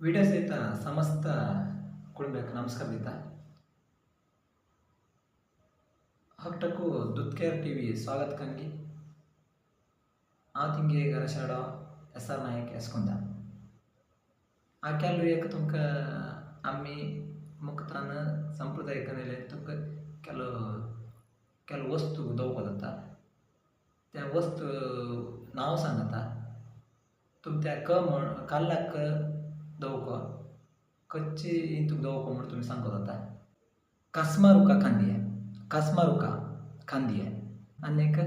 Video ಸಹಿತ ಸಮಸ್ತ ಕುಟುಂಬಕ್ಕೆ ನಮಸ್ಕಾರ ದಿತ ಹಕ್ಟಕ್ಕೂ ದುತ್ಕೇರ್ ಟಿ ವಿ ಸ್ವಾಗತ ಕಂಗಿ ಆ ತಿಂಗೆ ಗರಶಾಡ ಎಸ್ ಆರ್ ನಾಯಕ್ ಎಸ್ಕೊಂಡ ಆ ಕೆಲವು ಏಕ ತುಮಕ ಅಮ್ಮಿ ಮುಕ್ತಾನ ಸಂಪ್ರದಾಯಿಕ ನೆಲೆ ತುಮಕ ಕೆಲವು ಕೆಲವು ವಸ್ತು ದೌಪದತ್ತ त्या वस्तू नाव सांगता तुमच्या क म्हण काल्लाक ದೌಕ ಕಚ್ಚಿ ಇಂತು ದೌಕ ಮುಟ್ಟು ತುಂಬ ಸಂಕೋದತ್ತ ಕಸ್ಮಾರುಕ ಕಂದಿಯ ಕಸ್ಮಾರುಕ ಕಂದಿಯ ಅನೇಕ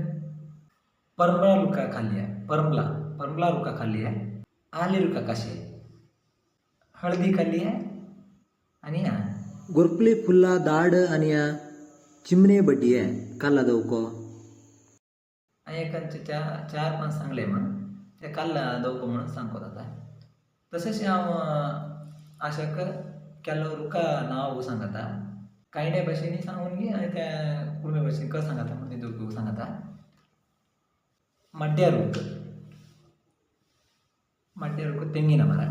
ಪರ್ಮಲಾ ಲುಕ परमला ಪರ್ಮಲಾ ಪರ್ಮಲಾ ರುಕ ಖಾಲಿಯ आली रुका कशी हळदी खाल्ली आहे आणि या गोरपली फुल्ला दाड आणि या चिमणे बटी आहे काला दौको आणि एकांचे चार चार पण सांगले म्हण ते काल दौको म्हणून सांगत आता तसेच हांव आशाक केलो रुका नाव सांगता कांयडे भाशेनी सांगून घे आनी त्या कुडमे भाशेन क सांगता म्हणून दुर्ग सांगता ಮಡ್ಯ ರೂಕ್ ಮಡ್ಯ ರೂಕ್ ತೆಂಗಿನ ಮರ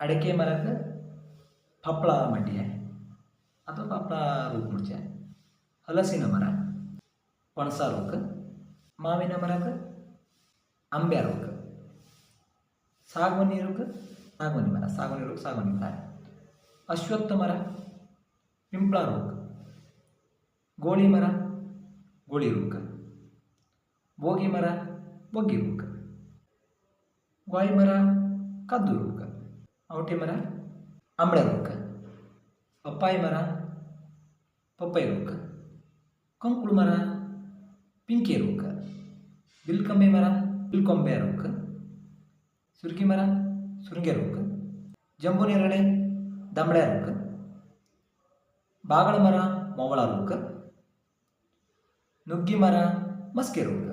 ಅಡಿಕೆ ಮರಕ್ಕೆ ಪಪ್ಪಳ ಮಡ್ಯ ಅಥವಾ ಪಪ್ಪಳ ರೂಪ್ ಮುಂಚೆ ಹಲಸಿನ ಮರ ಪಣಸ ರೂಕ್ ಮಾವಿನ ಮರಕ್ಕೆ ಅಂಬ್ಯ ರೂಕ್ ಸಾಗುವನಿ ರೂಕ್ ಸಾಗುವನಿ ಮರ, ಸಾಗುವನಿ ರೂಕ್ ಸಾಗುವನಿ ಮರ. ಅಶ್ವತ್ಥ ಮರ ಪಿಂಪಳ ರೋಗ. ಗೋಳಿ ಮರ, ಗೋಳಿ ರೋಗ. ಬೋಗಿ ಮರ ಬೊಗ್ಗಿ ರೋಗ. ಗ್ವಾಯಿ ಮರ, ಕದ್ದು ರೋಗ. ಔಟಿ ಮರ ಅಂಬಳೆ ರೋಗ. ಪಪ್ಪಾಯಿ ಮರ, ಪಪ್ಪಾಯಿ ರೋಗ. ಕಂಕುಳು ಮರ, ಪಿಂಕೆ ರೋಗ. ಬಿಲ್ಕಂಬೆ ಮರ, ಬಿಲ್ಕೊಂಬೆ ರೂಕ್ ಸುರ್ಗಿ ಮರ, ಸುರ್ಗೆ ರೋಗ ಜಂಬು ನೇರಳೆ ದಂಬಳೆ ರೋಗ ಬಾಗಳ ಮರ, ಮೊವಳ ರೋಗ, ನುಗ್ಗಿ ಮರ, ಮಸ್ಕೆ ರೋಗ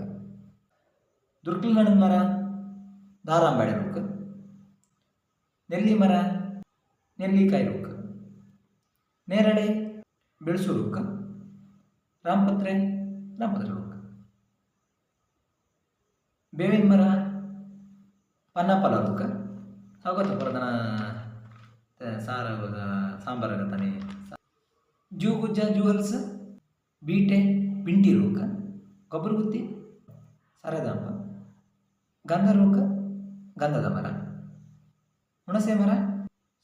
ದುರ್ಗಲ್ಗಣದ ಮರ, ದಾರಾಂಬಾಳೆ ರೋಗ, ನೆಲ್ಲಿ ಮರ, ನೆಲ್ಲಿಕಾಯಿ ರೋಗ, ನೇರಳೆ, ಬೆಳಸು ರೋಗ, ರಾಮಪತ್ರೆ ರಾಮಪತ್ರೆ ರೋಗ. ಬೇವಿನ ಮರ ಪನ್ನಪಲ ರೂಕ್ ಸಾಗೋತ ಪ್ರಧಾನ ಸಾರ ಸಾಂಬಾರ ತಾನೆ ಜೂ ಗುಜ್ಜ ಜೂಹಲ್ಸ್, ಬೀಟೆ, ಪಿಂಟಿ ರೂಕ ಕೊಬ್ಬರಿ ಗುತ್ತಿ, ಸರದಾಂಬ ಗಂಧ ರೂಕ, ಗಂಧದ ಮರ, ಹುಣಸೆ ಮರ,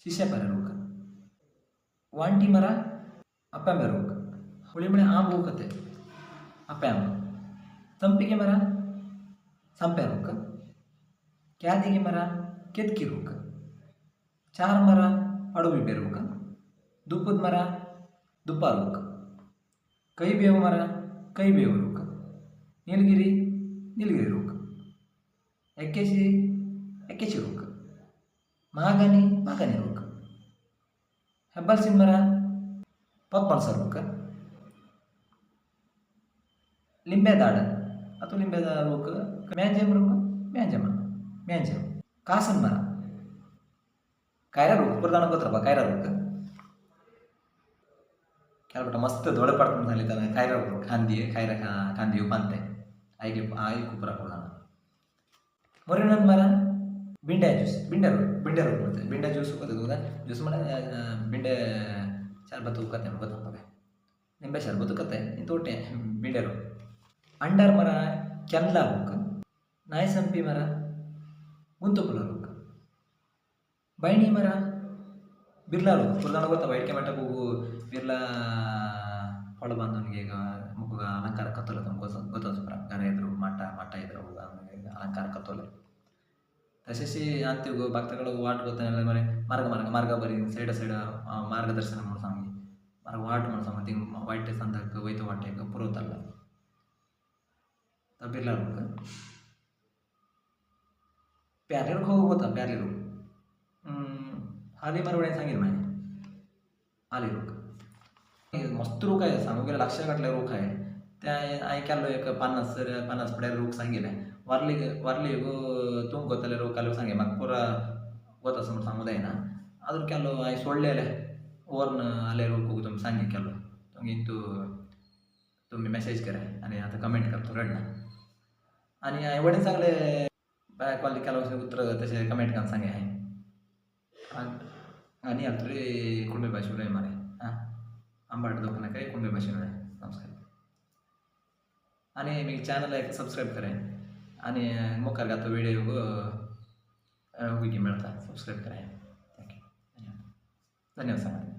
ಶಿಷ್ಯಪರ ರೋಗ ವಾಂಟಿ ಮರ, ಅಪ್ಪಂಬೆ ರೂಕ ಹುಳಿಮಣೆ ಆಂಬ ಹೂಕತೆ ಅಪ್ಪ್ಯಾಂಬ ತಂಪಿಗೆ ಮರ, ಸಂಪೆ ರೂಕ. ಕ್ಯಾದಿಗೆ ಮರ, ಕೆತ್ಕಿ ರೂಕ. ಚಾರ್ ಮರ ಪಡುಬಿಬ್ಬೆ ರೂಕ. ದುಪ್ಪದ ಮರ, ದುಪ್ಪ ಕೈ ಕೈಬೇವು ಮರ ಕೈ ಕೈಬೇವು ರೋಕ. ನೀಲಗಿರಿ ನೀಲಗಿರಿ ರೂಕ. ಎಕ್ಕೆಸಿ ಎಕ್ಕೆಸಿ ರೂಕ. ಮಾಗನಿ ಮಾಗನಿ ರೋಕ. ಹೆಬ್ಬಲ್ಸಿನ ಮರ ಪಪ್ಪಲ್ಸ ರೋಕ. ಲಿಂಬೆ ದಾಡ ಅಥವಾ ಲಿಂಬೆ ದಾಡ ರೂಕ. ಮ್ಯಾಂಜಮ್ ರೋಕ ಮ್ಯಾಂಜಮ ಮ್ಯಾಂಜಮ್ ಕಾಸನ್ ಮರ ಕಾಯ್ರ ರೂಕ ಪ್ರಧಾನ ಗೊತ್ತರಪ್ಪ ಕಾಯ್ರ ರೂಕ ಕೆಲವಟ ಮಸ್ತ್ ದೊಡ್ಡ ಪಡ್ಕೊಂಡು ಅಲ್ಲಿದ್ದಾನೆ ಕಾಯ್ರ ಕಾಂದಿ ಕಾಯ್ರ ಕಾಂದಿ ಉಪಂತೆ ಐಗೆ ಆಯಿ ಕುಪ್ಪರ ಕೊಡೋಣ ಮೊರಿನೊಂದು ಮರ ಬಿಂಡೆ ಜ್ಯೂಸ್ ಬಿಂಡೆ ರೋಡ್ ಬಿಂಡೆ ರೋಡ್ ಬರ್ತದೆ ಬಿಂಡೆ ಜ್ಯೂಸ್ ಗೊತ್ತದ ಜ್ಯೂಸ್ ಮಾಡ ಬಿಂಡೆ ಶರ್ಬತ್ತು ಕತೆ ಗೊತ್ತಪ್ಪ ನಿಂಬೆ ಶರ್ಬತ್ತು ಕತೆ ಇಂತ ಒಟ್ಟೆ ಬಿಂಡೆ ರೋಡ್ ಅಂಡರ್ ಮರ ಕೆಲ್ಲ ಬುಕ್ ನಾಯಸಂಪಿ ಮರ ಗುಂತುಪುಲ ರುಕ್ ಬೈಣಿ ಮರ, ಬಿರ್ಲಾ ರುಕ್ ಪುರ್ದಾಣ ಗೊತ್ತ? ವೈಟ್ಕೆ ಮಟ್ಟ ಹೋಗು ಬಿರ್ಲಾ ಹೊಳ ಬಂದವನಿಗೆ ಈಗ ಮುಖಗ ಅಲಂಕಾರ ಕತ್ತೋಲ ಗೊತ್ತ? ಗೊತ್ತದ ಗರ ಇದ್ರು ಮಠ ಮಠ ಇದ್ರು ಅಲಂಕಾರ ಕತ್ತೋಲೆ. ತಶಸಿ ಅಂತಿಗೂ ಭಕ್ತಗಳು ವಾಟ್ ಗೊತ್ತಾಗಿಲ್ಲ ಮರೆ ಮಾರ್ಗ ಮಾರ್ಗ ಮಾರ್ಗ ಬರಿ ಸೈಡ ಸೈಡ ಮಾರ್ಗದರ್ಶನ ಮಾಡ್ಸಂಗಿ ಮಾರ್ಗ ವಾಟ್ ಮಾಡ್ಸಂಗ ತಿಂಗ್ ವೈಟ್ ಸಂದಕ್ಕೆ ಒಯ್ತು ವಾಟೆಗೆ ಪುರೋತಲ್ಲ. ಬಿರ್ಲಾ पॅरलेलो खो होता पॅरलेलो हाले बरोबर सांगेल माझे आले रोख मस्त रोख आहे सांगू गेला लक्षात काढला रोख आहे. त्या ऐकालो एक पन्नास पन्नास पड्यार रोख सांगिले वारले वारली गो तुम गोतले रोख आलो सांगे म्हाका पुरा गोता समोर सांगू जायना अजून केलो हांवें सोडलेले ओर्न आले रोख तुम्ही सांगे केलो. तुमगे तूं तुमी मॅसेज करा. आनी आतां कमेंट करतो रडणार आनी हांवें वडीन सांगले बाय कॉल केला उत्तर तसे कमेंट करून सांगे आहे आणि हांव तुरे कोंकणी भाशेन उलय मरे आं आंबाट लोक नाका कोंकणी भाशेन उलय नमस्कार. आणि मी चॅनल एक सबस्क्राईब करे आणि मुखार घातो व्हिडिओ उगी मिळतात सबस्क्राईब करा. थँक्यू धन्यवाद. धन्यवाद सांगा